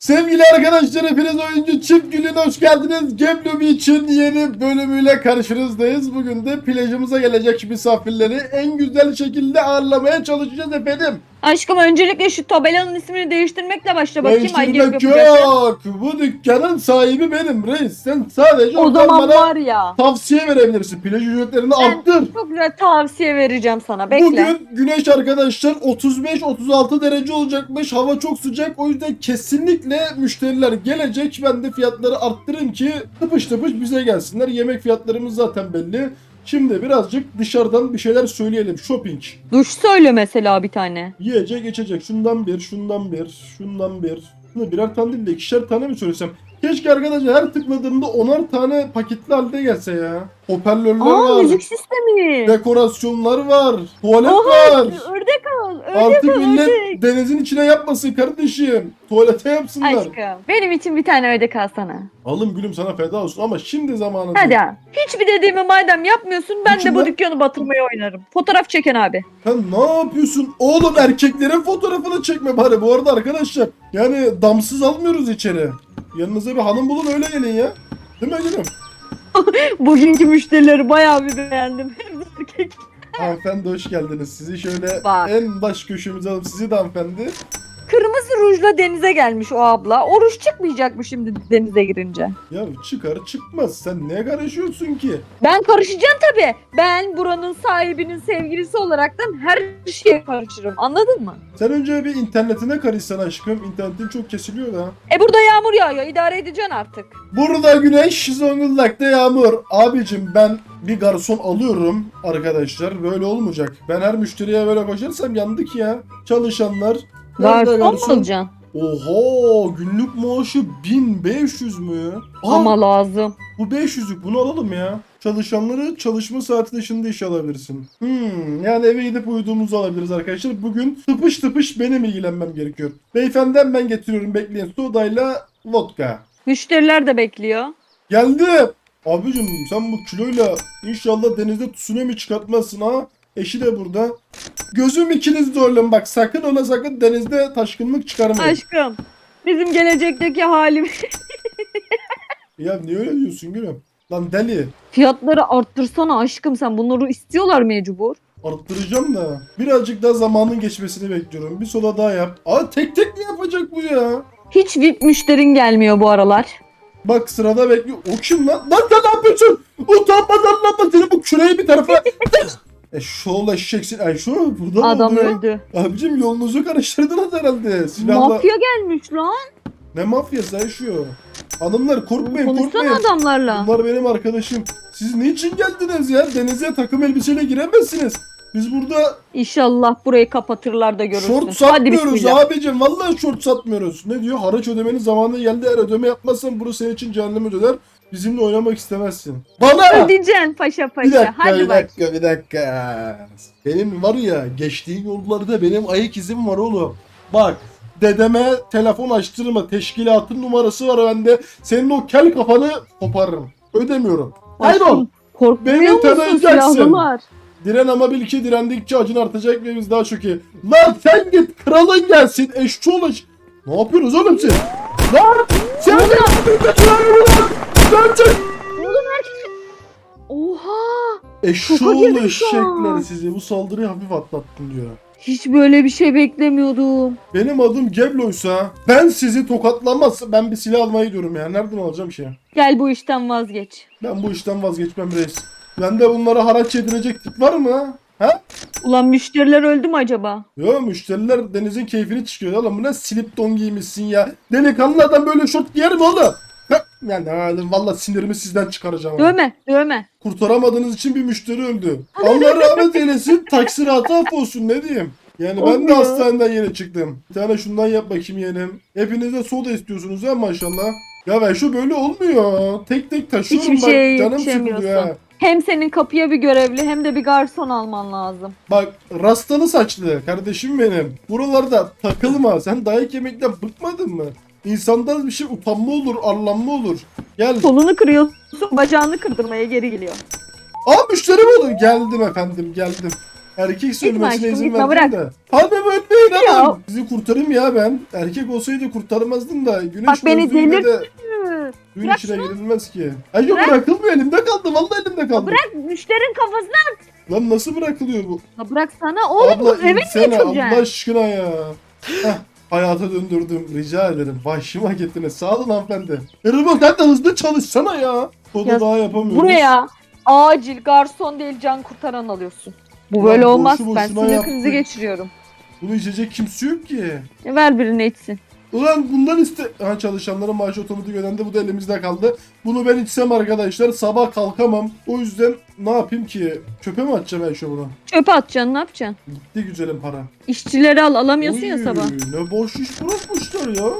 Sevgili arkadaşlar hepiniz oyuncu çift günün hoş geldiniz. Gemlobi için yeni bölümüyle karşınızdayız. Bugün de plajımıza gelecek misafirleri en güzel şekilde ağırlamaya çalışacağız efendim. Aşkım öncelikle şu tabelanın ismini değiştirmekle başla bakayım. Değiştirmek yok. Bu dükkanın sahibi benim reis. Sen sadece O zaman bana var ya. tavsiye verebilirsin. Plaj ücretlerini Ben- arttır. Çok güzel tavsiye vereceğim sana. Bekle. Bugün güneş arkadaşlar 35-36 derece olacakmış. Hava çok sıcak. O yüzden kesinlikle müşteriler gelecek. Ben de fiyatları arttırayım ki tıpış tıpış bize gelsinler. Yemek fiyatlarımız zaten belli. Şimdi birazcık dışarıdan bir şeyler söyleyelim. Shopping. Duş söyle mesela bir tane. Yiyecek içecek. Şundan bir, şundan bir, şundan bir. Bunu birer tane değil de ikişer tane mi söylesem? Keşke arkadaşlar her tıkladığımda onar tane paketli halde gelse ya. Hoparlörler Aa var. müzik sistemi. Dekorasyonlar var. Tuvalet var. ördek al. Ördek Artık al millet ördek. denizin içine yapmasın kardeşim. Tuvalete yapsınlar. Aşkım benim için bir tane ördek alsana. Alım gülüm sana feda olsun ama şimdi zamanı Hadi ha. Hiçbir dediğimi madem yapmıyorsun ben de İçinde- bu dükkanı batırmaya oynarım. Fotoğraf çeken abi. Sen ne yapıyorsun? Oğlum erkeklerin fotoğrafını çekme bari bu arada arkadaşlar. Yani damsız almıyoruz içeri. Yanınıza bir hanım bulun öyle gelin ya. Değil mi gülüm? Bugünkü müşterileri bayağı bir beğendim. Hepsi erkek. Hanımefendi hoş geldiniz. Sizi şöyle Bak. en baş köşemize alıp sizi de hanımefendi. Rujla denize gelmiş o abla. O ruj çıkmayacak mı şimdi denize girince? Ya çıkar çıkmaz. Sen ne karışıyorsun ki? Ben karışacağım tabii. Ben buranın sahibinin sevgilisi olaraktan her şeye karışırım. Anladın mı? Sen önce bir internetine karışsan aşkım. İnternetin çok kesiliyor da. E burada yağmur yağıyor. İdare edeceksin artık. Burada güneş, Zonguldak'ta yağmur. Abicim ben bir garson alıyorum arkadaşlar. Böyle olmayacak. Ben her müşteriye böyle koşarsam yandık ya. Çalışanlar. Garson mu alacaksın? Oho günlük maaşı 1500 mü? Aa, Ama lazım. bu 500'lük bunu alalım ya. Çalışanları çalışma saati dışında iş alabilirsin. Hmm, yani eve gidip uyuduğumuzu alabiliriz arkadaşlar. Bugün tıpış tıpış benim ilgilenmem gerekiyor. Beyefendiden ben getiriyorum bekleyin. Sodayla vodka. Müşteriler de bekliyor. Geldi. Abicim sen bu kiloyla inşallah denizde tsunami çıkartmazsın ha. Eşi de burada. Gözüm ikiniz de oğlum bak sakın ola sakın denizde taşkınlık çıkarmayın. Aşkım. Bizim gelecekteki halimiz. Ya niye öyle diyorsun gülüm? Lan deli. Fiyatları arttırsana aşkım sen. Bunları istiyorlar mecbur. Arttıracağım da birazcık daha zamanın geçmesini bekliyorum. Bir sola daha yap. Aa tek tek mi yapacak bu ya? Hiç VIP müşterin gelmiyor bu aralar. Bak sırada bekliyor. O kim lan? Lan sen ne yapıyorsun? Utanmadan lan seni bu küreği bir tarafa... e şoğla eşeksin. Ay şu burada mı Adam oluyor? öldü. Abicim yolunuzu karıştırdınız herhalde. Silahla... Mafya gelmiş lan. Ne mafyası ay şu? Hanımlar korkmayın Konuşsana korkmayın. adamlarla. Bunlar benim arkadaşım. Siz niçin geldiniz ya? Denize takım elbiseyle giremezsiniz. Biz burada İnşallah burayı kapatırlar da görürsün. şort satmıyoruz bismillah. abicim. Vallahi şort satmıyoruz. Ne diyor? Haraç ödemenin zamanı geldi. Eğer ödeme yapmazsan burası senin için cehenneme döner. Bizimle oynamak istemezsin. Bana! Ödeyeceksin paşa paşa. Bir dakika, Hadi bir bak. dakika, bir dakika. Benim var ya, geçtiğin yollarda benim ayak izim var oğlum. Bak, dedeme telefon açtırma, teşkilatın numarası var bende. Senin o kel kafanı koparırım. Ödemiyorum. Hayır ol. Aşkım, Korkmuyor musun silahlılar? Diren ama bil ki direndikçe acın artacak ve biz daha çok iyi. Lan sen git, kralın gelsin, eşçi ulaş. Ne yapıyorsunuz oğlum siz? Lan sen ne yapıyorsun lan? Sen... Oğlum herkes... Oha! Eşşoğlu Şoka girdim şu eşekler sizi bu saldırıyı hafif atlattım diyor. Hiç böyle bir şey beklemiyordum. Benim adım Geblo'ysa ben sizi tokatlamaz. Ben bir silah almaya gidiyorum ya. Nereden alacağım şey? Gel bu işten vazgeç. Ben bu işten vazgeçmem reis. Bende bunlara haraç yedirecek tip var mı? Ha? Ulan müşteriler öldü mü acaba? Yo müşteriler denizin keyfini çıkıyor. Oğlum bu ne slip don giymişsin ya. Delikanlı adam böyle şort giyer mi oğlum? Yani halim valla sinirimi sizden çıkaracağım. ama. Dövme, dövme. Kurtaramadığınız için bir müşteri öldü. Allah rahmet eylesin. Taksiratı olsun ne diyeyim. Yani ben de Olmuyor. hastaneden yeni çıktım. Bir tane şundan yap bakayım yeğenim. Hepiniz de soda istiyorsunuz ha maşallah. Ya ben şu böyle olmuyor. Tek tek taşıyorum Hiçbir bak şeye canım sıkılıyor yetişemiyorsun. ha. Hem senin kapıya bir görevli hem de bir garson alman lazım. Bak rastalı saçlı kardeşim benim. Buralarda takılma. Sen dayak yemekten bıkmadın mı? İnsandan bir şey utanma olur, arlanma olur. Gel. Kolunu kırıyorsun, bacağını kırdırmaya geri geliyor. Aa müşteri mi olur? Geldim efendim geldim. Erkek söylemesine aşkım, izin gitme, verdim de. Hadi ölmeyin Ya. adam. Sizi kurtarayım ya ben. Erkek olsaydı kurtarmazdım da. Güneş Bak beni gözlüğüyle delir- de suyun Bırak içine girilmez ki. Ay yok Bırak. bırakılmıyor elimde kaldı. Vallahi elimde kaldı. Bırak müşterinin kafasına. Lan nasıl bırakılıyor bu? Ya bırak sana. Oğlum Abla bu eve niye insene Allah aşkına ya. Heh, hayata döndürdüm. Rica ederim. Başıma getirin. Sağ olun hanımefendi. Erman sen de hızlı çalışsana ya. Onu Ya, daha yapamıyoruz. Buraya acil garson değil can kurtaran alıyorsun. Bu Ulan böyle boşu olmaz. Ben boşuna sinir yaptık. krizi geçiriyorum. Bunu içecek kimse yok ki. E, Ver birini içsin. Ulan bundan iste... Ha çalışanların maaşı otomatik ödendi. Bu da elimizde kaldı. Bunu ben içsem arkadaşlar sabah kalkamam. O yüzden ne yapayım ki? Çöpe mi atacağım ben şu bunu? Çöpe atacaksın ne yapacaksın? Gitti güzelim para. İşçileri al alamıyorsun ya Oy, sabah. Ne boş iş bırakmışlar ya.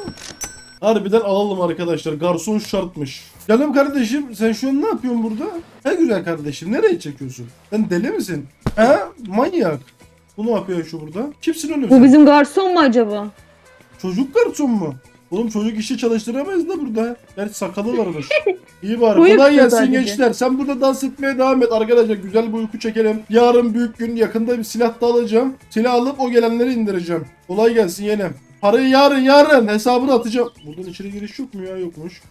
Harbiden alalım arkadaşlar. Garson şartmış. Canım kardeşim sen şu an ne yapıyorsun burada? He güzel kardeşim nereye çekiyorsun? Sen deli misin? He manyak. Bu ne yapıyor şu burada? Kimsin oğlum Bu sen? bizim garson mu acaba? Çocuk garson mu? Oğlum çocuk işi çalıştıramayız da burada. Gerçi sakalı varmış. İyi bari. Kolay gelsin sadece. gençler. Sen burada dans etmeye devam et arkadaşlar. Güzel bir uyku çekelim. Yarın büyük gün. Yakında bir silah da alacağım. Silah alıp o gelenleri indireceğim. Kolay gelsin yeğenim. Parayı yarın yarın hesabını atacağım. Buradan içeri giriş yok mu ya? Yokmuş.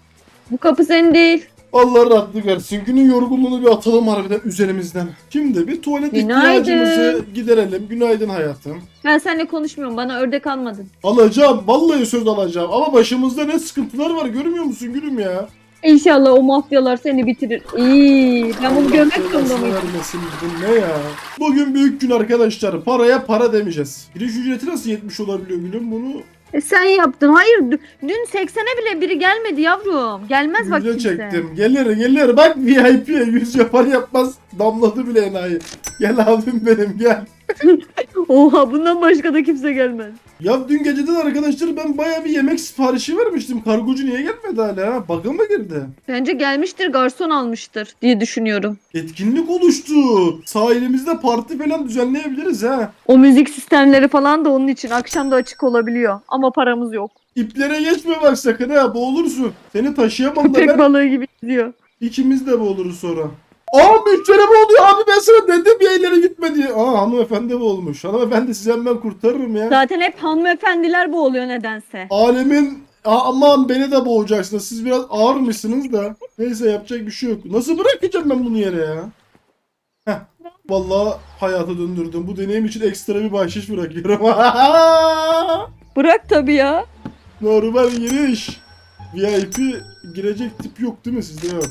Bu kapı senin değil. Allah rahatlık versin. Günün yorgunluğunu bir atalım harbiden üzerimizden. Şimdi bir tuvalet Günaydın. ihtiyacımızı giderelim. Günaydın hayatım. Ben seninle konuşmuyorum. Bana ördek almadın. Alacağım. Vallahi söz alacağım. Ama başımızda ne sıkıntılar var görmüyor musun gülüm ya? İnşallah o mafyalar seni bitirir. İyi. Ben bunu Allah görmek belasını zorunda mıyım? vermesin. Bu ne ya? Bugün büyük gün arkadaşlar. Paraya para demeyeceğiz. Giriş ücreti nasıl 70 olabiliyor gülüm? Bunu E sen yaptın. Hayır. dü- Dün 80'e bile biri gelmedi yavrum. Gelmez bak yüze kimse. çektim. Gelir gelir. Bak VIP'ye yüz yapar yapmaz damladı bile enayi. Gel abim benim gel. Oha bundan başka da kimse gelmez. Ya dün geceden arkadaşlar ben baya bir yemek siparişi vermiştim. Kargocu niye gelmedi hala? ha? Bug'a mı girdi? Bence gelmiştir garson almıştır diye düşünüyorum. Etkinlik oluştu. Sahilimizde parti falan düzenleyebiliriz ha. O müzik sistemleri falan da onun için akşam da açık olabiliyor. Ama paramız yok. İplere geçme bak sakın ha boğulursun. Seni taşıyamam da Köpek ben balığı gibi gidiyor. ikimiz de boğuluruz sonra. Aa müşteri boğuluyor abi ben sana dedim ya ileri gitme diye. Aa hanımefendi boğulmuş. Hanımefendi sizi hemen kurtarırım ya. Zaten hep hanımefendiler bu oluyor nedense. Alemin Aa, aman beni de boğacaksınız. Siz biraz ağırmışsınız da. Neyse yapacak bir şey yok. Nasıl bırakacağım ben bunu yere ya? Heh. Vallahi hayata döndürdüm. Bu deneyim için ekstra bir bahşiş bırakıyorum. Bırak tabii ya. Normal giriş. VIP girecek tip yok değil mi sizde yok?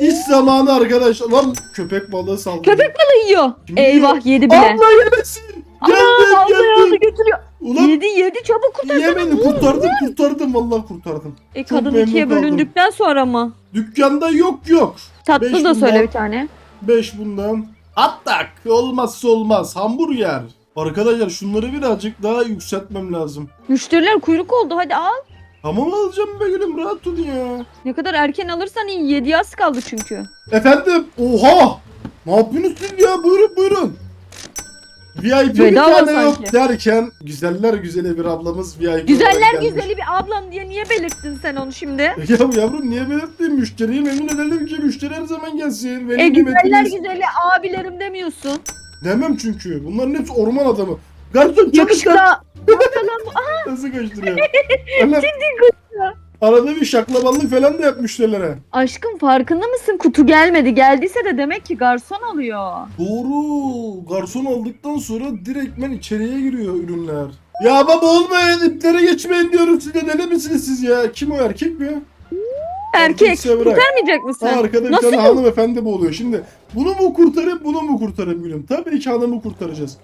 İş zamanı arkadaşlar. Lan köpek balığı saldırdı. Köpek yiyor. Kim Eyvah yedi bile. Allah yemesin. Geldim aldı geldim. götürüyor. Ulan Yedi yedi çabuk kurtar. yemedi kurtardım kurtardım vallahi kurtardım. E Çok kadın ikiye kaldım. bölündükten sonra mı? Dükkanda yok yok. Tatlı Beş da söyle bundan. bir tane. 5 bundan. Attak. Olmazsa olmaz. Hamburger. Arkadaşlar şunları birazcık daha yükseltmem lazım. Müşteriler kuyruk oldu hadi al. Tamam alacağım be gülüm rahat ol ya. Ne kadar erken alırsan iyi. Yedi yaz kaldı çünkü. Efendim oha. Ne yapıyorsunuz siz ya buyurun buyurun. VIP bir Bedava tane sanki. yok derken güzeller güzeli bir ablamız VIP olarak Güzeller gelmiş. güzeli bir ablam diye niye belirttin sen onu şimdi? Ya yavrum niye belirttin müşteriyi memnun edelim ki müşteri her zaman gelsin. Benim E güzeller nimetimiz- güzeli abilerim demiyorsun. Demem çünkü. Bunların hepsi orman adamı. Garson çabuk Yakışıklı. Nasıl kaçtırıyor? Anam, Arada bir şaklabanlık falan da yap müşterilere. Aşkım farkında mısın? Kutu gelmedi. Geldiyse de demek ki garson alıyor. Doğru. Garson aldıktan sonra direktmen içeriye giriyor ürünler. Ya baba olmayın iplere geçmeyin diyorum size deli misiniz siz ya? Kim o erkek mi? Erkek. Bırak. Kurtarmayacak mısın? Ha, arkada bir Nasıl tane bu? hanımefendi boğuluyor. Şimdi bunu mu kurtarayım bunu mu kurtarayım gülüm? Tabii ki hanımı kurtaracağız.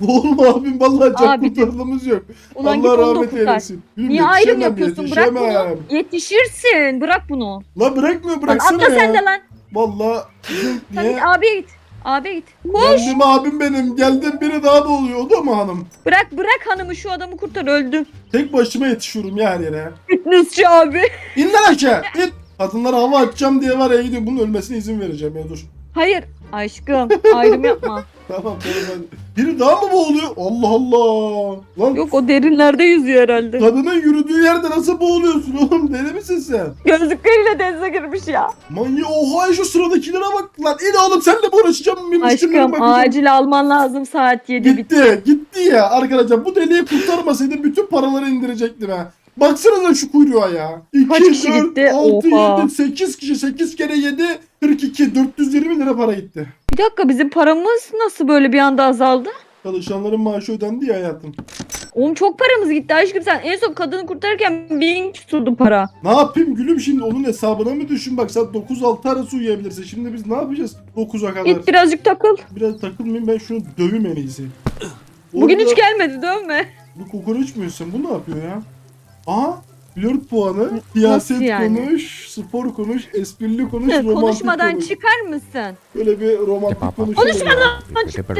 Boğulma abim vallahi can Abi, kurtarılımız yok. Ulan git Allah onu da rahmet kurtar. eylesin. Gülüm, Niye ayrım yetişemem, yapıyorsun? Bırak bunu. yetişemem. Yetişirsin. Bırak bunu. La bırakmıyor Lan bıraksana atla ya. sen de lan. Vallahi bizim Sen niye? git abiye git. Abiye git. Koş. Geldim abim benim. Geldim biri daha da oluyor. O da mı hanım? Bırak bırak hanımı şu adamı kurtar öldü. Tek başıma yetişiyorum ya her yere. Fitnessçi abi. İn lan aşağı. İn. Kadınlara hava atacağım diye var ya gidiyor. Bunun ölmesine izin vereceğim ya dur. Hayır. Aşkım ayrım yapma. Tamam tamam ben Biri daha mı boğuluyor? Allah Allah. Lan Yok o derinlerde yüzüyor herhalde. kadının yürüdüğü yerde nasıl boğuluyorsun oğlum? Deli misin sen? Gözlükleriyle denize girmiş ya. Manyak oha şu sıradakilere bak lan. İn oğlum senle mi uğraşacağım? Bir müşterilere Aşkım bakacağım. acil alman lazım saat 7 bit. Gitti. Gitti ya arkadaşlar. Bu deliği kurtarmasaydım bütün paraları indirecektim ha. Baksanıza şu kuyruğa ya. 2, Kaç kişi gitti? 6, Oha. 7, 8 kişi. 8 kere 7, 42. 420 lira para gitti. Bir dakika bizim paramız nasıl böyle bir anda azaldı? Çalışanların maaşı ödendi ya hayatım. Oğlum çok paramız gitti aşkım sen en son kadını kurtarırken bin tutuldu para. Ne yapayım gülüm şimdi onun hesabına mı düşün bak sen 9-6 arası uyuyabilirsin. Şimdi biz ne yapacağız 9'a kadar? Git birazcık takıl. Biraz takılmayayım ben şunu döveyim en iyisi. Bugün Orada- hiç gelmedi dövme. Bu kokoreç müyorsun bu ne yapıyor ya? Aha flört puanı, siyaset yani? konuş, spor konuş, esprili konuş, romantik Konuşmadan konuş. çıkar mısın? Böyle bir romantik konuşalım. Konuşmadan ya. çıktı.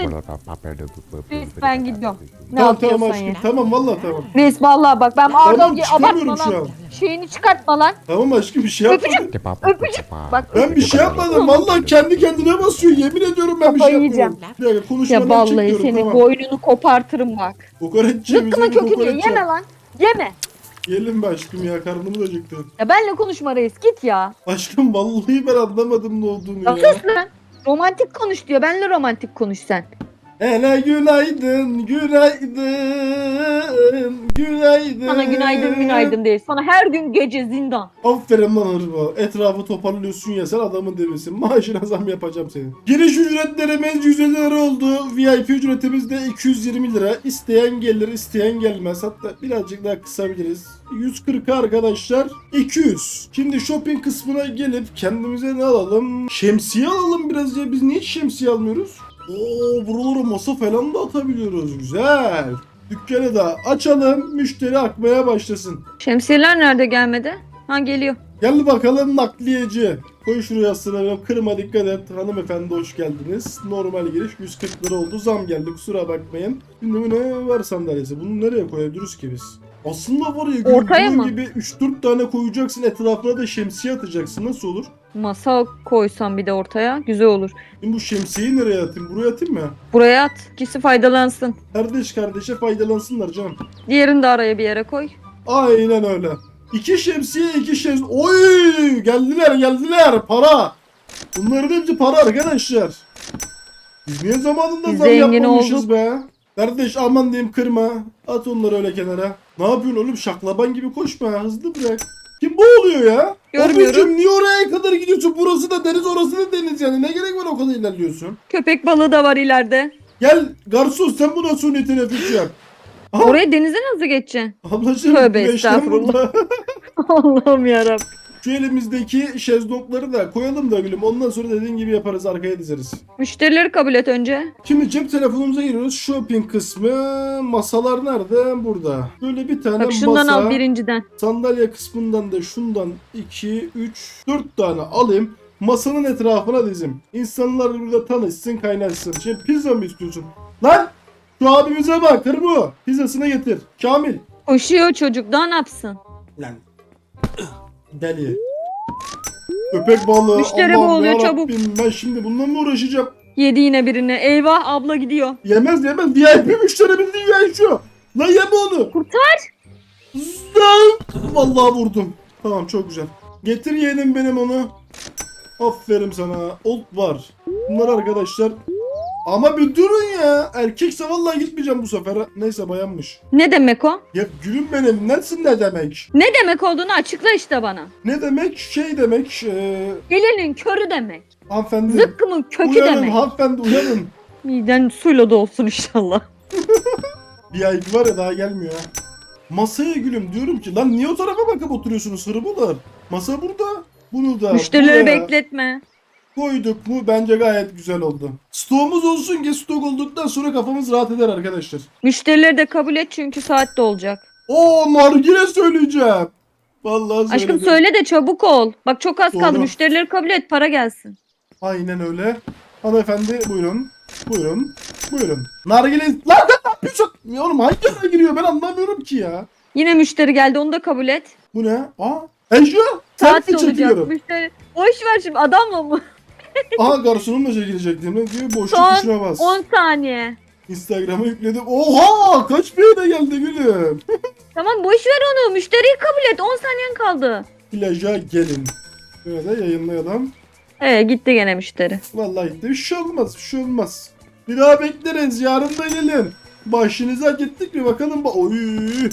Biz ben gidiyorum. Ne Tamam tamam aşkım ya. tamam vallahi tamam. Reis vallahi bak ben Tamam Arda'yı çıkamıyorum abartma şu lan. an. Şeyini çıkartma lan. Tamam aşkım bir şey yapmadım. Öpücük. Öpücük. Bak Ben bir şey yapmadım. Vallahi kendi kendine basıyor. Yemin ediyorum ben bir şey yapmadım. Bir dakika konuşmadan ya vallahi senin tamam. boynunu kopartırım bak. Kokoreççi Zıkkımın bizim kökü diyor kokoreççi. yeme lan. Yeme. Yiyelim be aşkım ya karnımız acıktı. Ya benle konuşma reis git ya. Aşkım vallahi ben anlamadım ne olduğunu Ya ya. sus lan. Romantik konuş diyor. Benle romantik konuş sen. Hele günaydın, günaydın, günaydın. Sana günaydın günaydın değil. Sana her gün gece zindan. Aferin lan Hırba. Etrafı toparlıyorsun ya sen adamın demesin. Maaşına zam yapacağım senin. Giriş ücretlerimiz 150 lira oldu. VIP ücretimiz de 220 lira. İsteyen gelir, isteyen gelmez. Hatta birazcık daha kısabiliriz. 140 arkadaşlar 200. Şimdi shopping kısmına gelip kendimize ne alalım? Şemsiye alalım biraz ya. Biz niye şemsiye almıyoruz? Oo buralara masa falan da atabiliyoruz. Güzel. Dükkanı da açalım. Müşteri akmaya başlasın. Şemsiyeler nerede gelmedi? Ha geliyor. Gel bakalım nakliyeci. Koy şuraya sıraya kırma dikkat et. Hanımefendi hoş geldiniz. Normal giriş 140 lira oldu. Zam geldi kusura bakmayın. Şimdi bu ne var sandalyesi? Bunu nereye koyabiliriz ki biz? Aslında var ya Ortaya gördüğün mı? gibi 3-4 tane koyacaksın etrafına da şemsiye atacaksın. Nasıl olur? Masa koysam bir de ortaya güzel olur. Şimdi bu şemsiyeyi nereye atayım? Buraya atayım mı? Buraya at. İkisi faydalansın. Kardeş kardeşe faydalansınlar canım. Diğerini de araya bir yere koy. Aynen öyle. İki şemsiye iki şemsiye. Oy geldiler geldiler para. Bunların hepsi para arkadaşlar. Biz niye zamanında Biz zam zengin yapmamışız olduk. be? Kardeş aman diyeyim kırma. At onları öyle kenara. Ne yapıyorsun oğlum şaklaban gibi koşma hızlı bırak. Kim bu oluyor ya? Görmüyorum. Ablacığım niye oraya kadar gidiyorsun? Burası da deniz orası da deniz yani. Ne gerek var o kadar ilerliyorsun? Köpek balığı da var ileride. Gel garson sen buna suni teneffüs yap. Aha, Oraya denize nasıl geçeceksin? Ablacığım Tövbe estağfurullah. Allah'ım yarabbim. Şu elimizdeki şezlongları da koyalım da gülüm. Ondan sonra dediğin gibi yaparız arkaya dizeriz. Müşterileri kabul et önce. Şimdi cep telefonumuza giriyoruz. Shopping kısmı. Masalar nerede? Burada. Böyle bir tane Bak şundan masa. al birinciden. Sandalye kısmından da şundan 2, 3, 4 tane alayım. Masanın etrafına dizim. İnsanlar burada tanışsın kaynaşsın. Şimdi pizza mı istiyorsun? Lan! Şu abimize bak. Bu. Pizzasını getir. Kamil. Koşuyor çocuk daha ne yapsın? Lan. Deli. Köpek balığı. Müşteri Allah'ım boğuluyor, yarabbim. Ben şimdi bununla mı uğraşacağım? Yedi yine birini. Eyvah abla gidiyor. Yemez yemez. VIP müşteri bildiğin ya şu. Lan yeme onu. Kurtar. Zın! Vallahi vurdum. Tamam çok güzel. Getir yeğenim benim onu. Aferin sana. Old var. Bunlar arkadaşlar. Ama bir durun ya. Erkekse vallahi gitmeyeceğim bu sefer. Neyse bayanmış. Ne demek o? Ya gülüm benim. Nesin ne demek? Ne demek olduğunu açıkla işte bana. Ne demek? Şey demek. Ee, Elinin körü demek. hanımefendi. Zıkkımın kökü uyanın demek. hanımefendi uyanın. Miden suyla dolsun inşallah. VIP var ya daha gelmiyor. Masaya gülüm diyorum ki lan niye o tarafa bakıp oturuyorsunuz hırbular? Masa burada. Bunu da Müşterileri buraya bekletme. Koyduk mu bence gayet güzel oldu. Stoğumuz olsun ki stok olduktan sonra kafamız rahat eder arkadaşlar. Müşterileri de kabul et çünkü saat de olacak. Oo nargile söyleyeceğim. Vallahi Aşkım söyledim. söyle de çabuk ol. Bak çok az kaldı. Doğru. Müşterileri kabul et para gelsin. Aynen öyle. Hanımefendi buyurun. Buyurun. Buyurun. Nargile... Lan ne yapıyorsun? Ya oğlum hangi ara giriyor ben anlamıyorum ki ya. Yine müşteri geldi onu da kabul et. Bu ne? Aa. Eşya. Saat de olacak. Müşteri. Boş ver şimdi adamla mı? Aha garsonumla çekilecek değil mi? Diyor boşluk Son tuşuna bas. 10 saniye. Instagram'a yükledim. Oha kaç beğeni geldi gülüm. Tamam boş ver onu. Müşteriyi kabul et. 10 saniyen kaldı. Plaja gelin. Böyle yayınlayalım. Ee gitti gene müşteri. Vallahi gitti. Bir şey olmaz. Bir şey olmaz. Bir daha bekleriz. Yarın da gelin. Başınıza gittik mi bakalım. Ba Oy.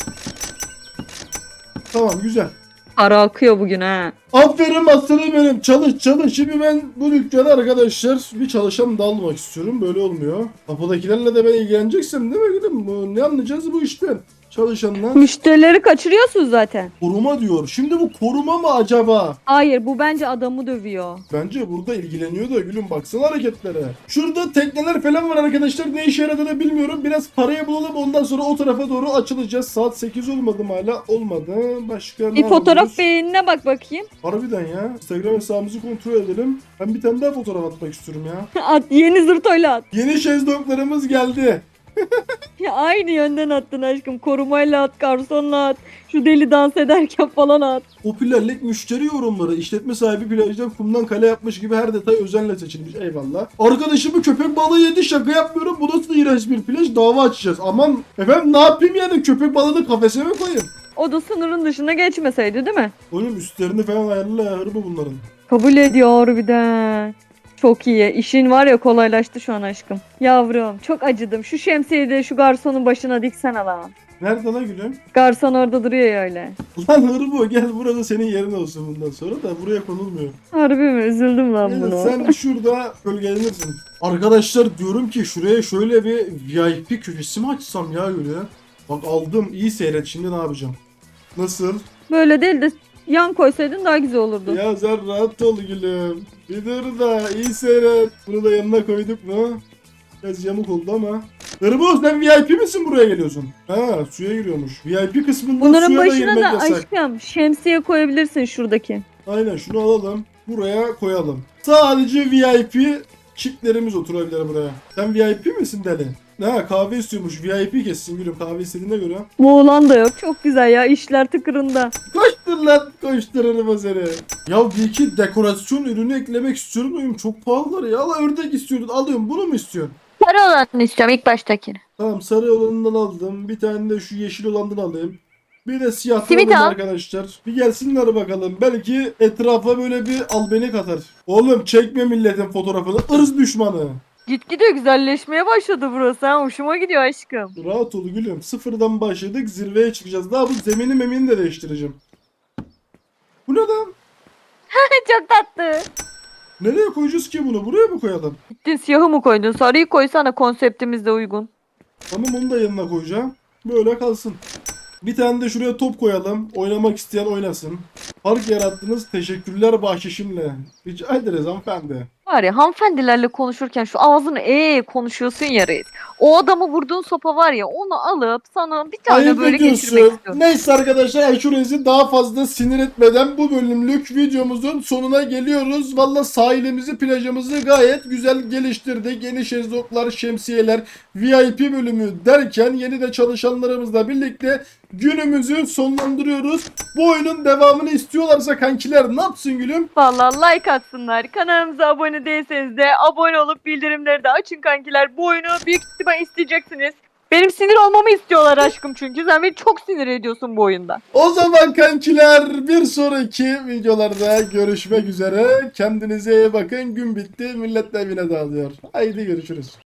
Tamam güzel. Para akıyor bugün ha. Aferin aslanım benim. Çalış çalış. Şimdi ben bu dükkana arkadaşlar bir çalışan da almak istiyorum. Böyle olmuyor. Kapıdakilerle de ben ilgileneceksem değil mi gülüm? Ne anlayacağız bu işten? Çalışanlar. Müşterileri kaçırıyorsun zaten. Koruma diyor. Şimdi bu koruma mı acaba? Hayır bu bence adamı dövüyor. Bence burada ilgileniyor da gülüm baksana hareketlere. Şurada tekneler falan var arkadaşlar. Ne işe yaradığını bilmiyorum. Biraz parayı bulalım ondan sonra o tarafa doğru açılacağız. Saat 8 olmadı mı hala? Olmadı. Başka ne Bir fotoğraf yapıyoruz? beğenine bak bakayım. Harbiden ya. Instagram hesabımızı kontrol edelim. Ben bir tane daha fotoğraf atmak istiyorum ya. At yeni zırtoyla at. Yeni şezlonglarımız geldi. Ya aynı yönden attın aşkım. Korumayla at, garsonla at. Şu deli dans ederken falan at. Popülerlik müşteri yorumları. İşletme sahibi plajdan kumdan kale yapmış gibi her detay özenle seçilmiş. Eyvallah. Arkadaşımı köpek balığı yedi şaka yapmıyorum. Bu nasıl iğrenç bir plaj? Dava açacağız. Aman efendim ne yapayım yani köpek balığını kafese mi koyayım? O da sınırın dışına geçmeseydi değil mi? Oğlum üstlerini falan ayarlı mı bunların? Kabul ediyor harbiden. Çok iyi. İşin var ya kolaylaştı şu an aşkım. Yavrum çok acıdım. Şu şemsiyeyi de şu garsonun başına diksene lan. Nerede lan gülüm? Garson orada duruyor ya öyle. Lan hırbo gel burada senin yerin olsun bundan sonra da buraya konulmuyor. Harbi mi? Üzüldüm lan Yani buna. sen şurada gölgelenirsin. Arkadaşlar diyorum ki şuraya şöyle bir VIP köşesi mi açsam ya öyle? Bak aldım iyi seyret şimdi ne yapacağım? Nasıl? Böyle değil de yan koysaydın daha güzel olurdu. Ya sen rahat ol gülüm. Bir dur da iyi seyret. Bunu da yanına koyduk mu? Biraz yamuk oldu ama. Hırboz sen VIP misin buraya geliyorsun? Ha suya giriyormuş. VIP kısmında Bunların suya da başına girmek da yasak. aşkım şemsiye koyabilirsin şuradaki. Aynen şunu alalım. Buraya koyalım. Sadece VIP çiftlerimiz oturabilir buraya. Sen VIP misin deli? Ha kahve istiyormuş. VIP kessin gülüm kahve istediğine göre. Bu olan da yok. Çok güzel ya. işler tıkırında. Koştur lan koşturırım seni. Ya bir iki dekorasyon ürünü eklemek istiyorum diyorum. Çok pahalılar ya. Allah ördek istiyordun. Alıyorum bunu mu istiyorsun? Sarı olanını istiyorum ilk baştakini. Tamam sarı olanından aldım. Bir tane de şu yeşil olandan alayım. Bir de siyah Simit alayım al. arkadaşlar. Bir gelsinler bakalım. Belki etrafa böyle bir albeni katar. Oğlum çekme milletin fotoğrafını. ırz düşmanı. Gitgide güzelleşmeye başladı burası. Ha. Hoşuma gidiyor aşkım. Rahat ol gülüm. Sıfırdan başladık. Zirveye çıkacağız. Daha bu zemini memini de değiştireceğim. Bu ne lan? Çok tatlı. Nereye koyacağız ki bunu? Buraya mı koyalım? Gittin siyahı mı koydun? Sarıyı koysana konseptimizde uygun. Tamam onu da yanına koyacağım. Böyle kalsın. Bir tane de şuraya top koyalım. Oynamak isteyen oynasın. Fark yarattınız. Teşekkürler bahşişimle. Rica ederiz hanımefendi. Var ya hanımefendilerle konuşurken şu ağzını ee konuşuyorsun ya reis. O adamı vurduğun sopa var ya onu alıp sana bir tane Ayıp böyle geçirmek ediyorsun. istiyorum. Neyse arkadaşlar Ayşurez'i daha fazla sinir etmeden bu bölümlük videomuzun sonuna geliyoruz. Valla sahilimizi plajımızı gayet güzel geliştirdik. Yeni şezlonglar, şemsiyeler, VIP bölümü derken yeni de çalışanlarımızla birlikte günümüzü sonlandırıyoruz. Bu oyunun devamını istiyorlarsa kankiler ne yapsın gülüm? Vallahi like atsınlar. Kanalımıza abone değilseniz de abone olup bildirimleri de açın kankiler. Bu oyunu büyük ihtimal isteyeceksiniz. Benim sinir olmamı istiyorlar aşkım çünkü sen beni çok sinir ediyorsun bu oyunda. O zaman kankiler bir sonraki videolarda görüşmek üzere. Kendinize iyi bakın. Gün bitti. Millet de evine dağılıyor. Haydi görüşürüz.